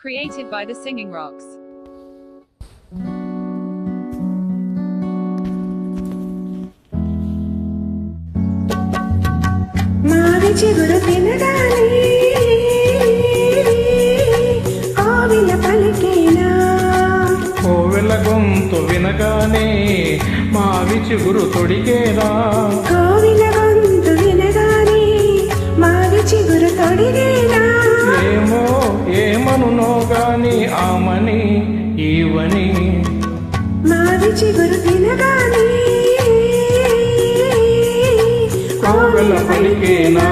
Created by the Singing Rocks. మావి చిగురు తినగానే ఆవిల పలికేనా? కోవెల గొంతు వినగానే మావి చిగురు తొడిగేరా ఆమని ఈవని. మావి చిగురు తినగానే కోవెల పలికేనా?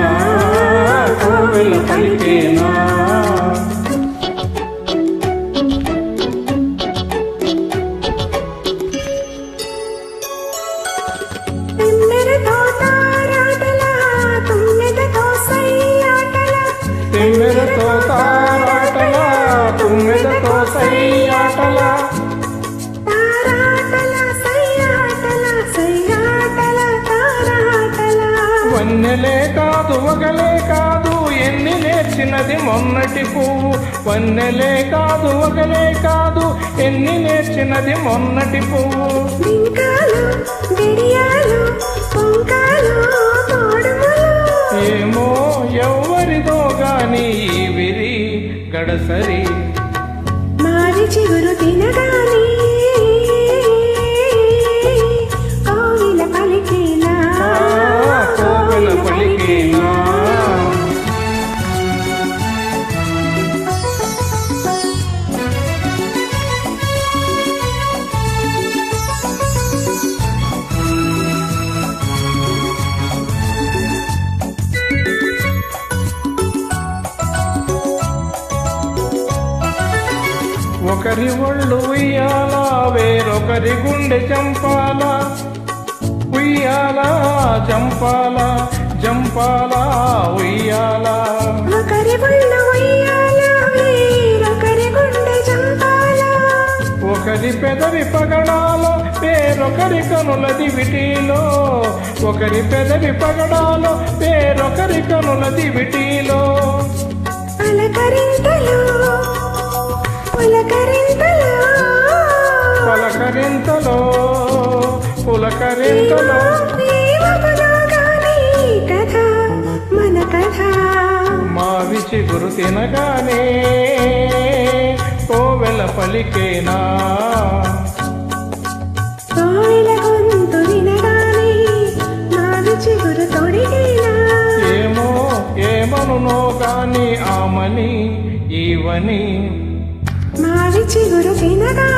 కోవెల పలికేనా? సయ్యాటల తారాటల వన్నెలే కాదు వగలే కాదు ఎన్ని నేర్చినది మొన్నటి పువ్వు. వన్నెలే కాదు వగలే కాదు ఎన్ని నేర్చినది మొన్నటి పువ్వు. ఏమో ఎవ్వరిదో గాని ఈ విరి గడసరి. ఒకరి ఒళ్ళు ఉయ్యాల వేరొకరి గుండె చంపాల. ఉయ్యాల జంపాల జంపాల ఉయ్యాల. ఒకరి ఒళ్ళు ఉయ్యాల వేరొకరి గుండె చంపాల. ఒకరి పెదవి పగడాల వేరొకరి కనులది విటీలో ఒకరి పెదవి పగడాల వేరొకరి కనులది విటీలో మావి చిగురు తినగానే కోవెల పలికేనా? ఏమో ఏమనునో గాని ఆమని ఈవని మావి చిగురు వినగానే